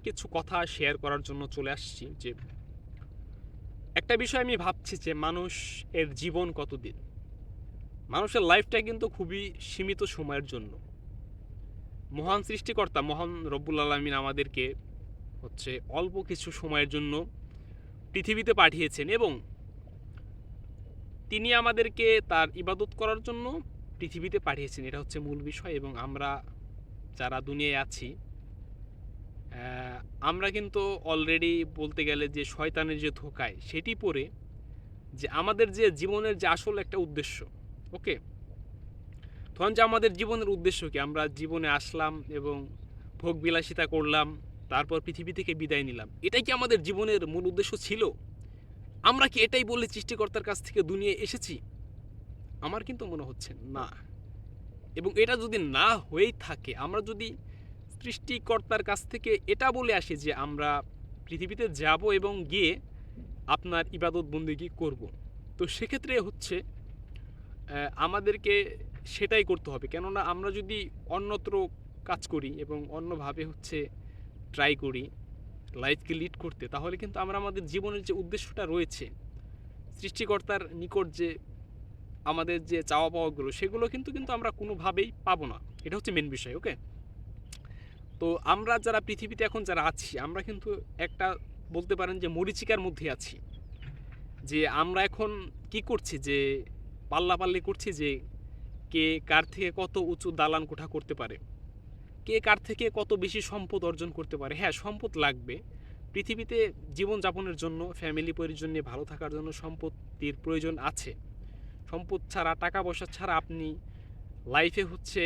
কিছু কথা শেয়ার করার জন্য চলে আসছি যে একটা বিষয় আমি ভাবছি যে মানুষ এর জীবন কতদিন? মানুষের লাইফটা কিন্তু খুবই সীমিত সময়ের জন্য। মহান সৃষ্টিকর্তা, মহান রব্বুল আলমিন আমাদেরকে হচ্ছে অল্প কিছু সময়ের জন্য পৃথিবীতে পাঠিয়েছেন এবং তিনি আমাদেরকে তার ইবাদত করার জন্য পৃথিবীতে পাঠিয়েছেন। এটা হচ্ছে মূল বিষয় এবং আমরা যারা দুনিয়ায় আছি আমরা কিন্তু অলরেডি বলতে গেলে যে শয়তানের যে ধোকায় সেটি পড়ে যে আমাদের যে জীবনের যে আসল একটা উদ্দেশ্য ওকে তখন যে আমাদের জীবনের উদ্দেশ্য কি? আমরা জীবনে আসলাম এবং ভোগ বিলাসিতা করলাম, তারপর পৃথিবী থেকে বিদায় নিলাম। এটাই কি আমাদের জীবনের মূল উদ্দেশ্য ছিল? আমরা কি এটাই বলে সৃষ্টিকর্তার কাছ থেকে দুনিয়ায় এসেছি? আমার কিন্তু মনে হচ্ছে না। এবং এটা যদি না হয়েই থাকে, আমরা যদি সৃষ্টিকর্তার কাছ থেকে এটা বলে আসি যে আমরা পৃথিবীতে যাব এবং গিয়ে আপনার ইবাদত বন্দিগি করব। তো সেক্ষেত্রে হচ্ছে আমাদেরকে সেটাই করতে হবে। কেননা আমরা যদি অন্যত্র কাজ করি এবং অন্যভাবে হচ্ছে ট্রাই করি, লাইফকে লিড করতে, তাহলে কিন্তু আমরা আমাদের জীবনের যে উদ্দেশ্যটা রয়েছে, সৃষ্টিকর্তার নিকট যে আমাদের যে চাওয়া পাওয়াগুলো সেগুলো কিন্তু কিন্তু আমরা কোনোভাবেই পাবো না। এটা হচ্ছে মেন বিষয় ওকে তো আমরা যারা পৃথিবীতে এখন যারা আছি, আমরা কিন্তু একটা বলতে পারেন যে মরিচিকার মধ্যে আছি। যে আমরা এখন কি করছি? যে পাল্লাপাল্লি করছি যে কে কার থেকে কত উঁচু দালান কোঠা করতে পারে? কে কার থেকে কত বেশি সম্পদ অর্জন করতে পারে? হ্যাঁ সম্পদ লাগবে। পৃথিবীতে জীবনযাপনের জন্য ফ্যামিলি পরিজন নিয়ে ভালো থাকার জন্য সম্পত্তির প্রয়োজন আছে। সম্পদ ছাড়া, টাকা পয়সা ছাড়া আপনি লাইফে হচ্ছে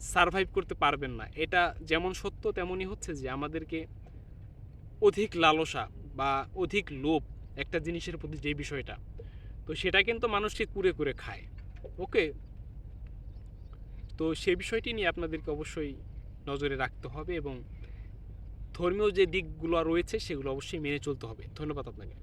সারভাইভ করতে পারবেন না। এটা যেমন সত্য, তেমনই হচ্ছে যে আমাদেরকে অধিক লালসা বা অধিক লোভ একটা জিনিসের প্রতি যে বিষয়টা, তো সেটা কিন্তু মানুষকে কুরে কুরে খায়। ওকে তো সেই বিষয়টি নিয়ে আপনাদেরকে অবশ্যই নজরে রাখতে হবে এবং ধর্মীয় যে দিকগুলো রয়েছে সেগুলো অবশ্যই মেনে চলতে হবে। ধন্যবাদ আপনাকে।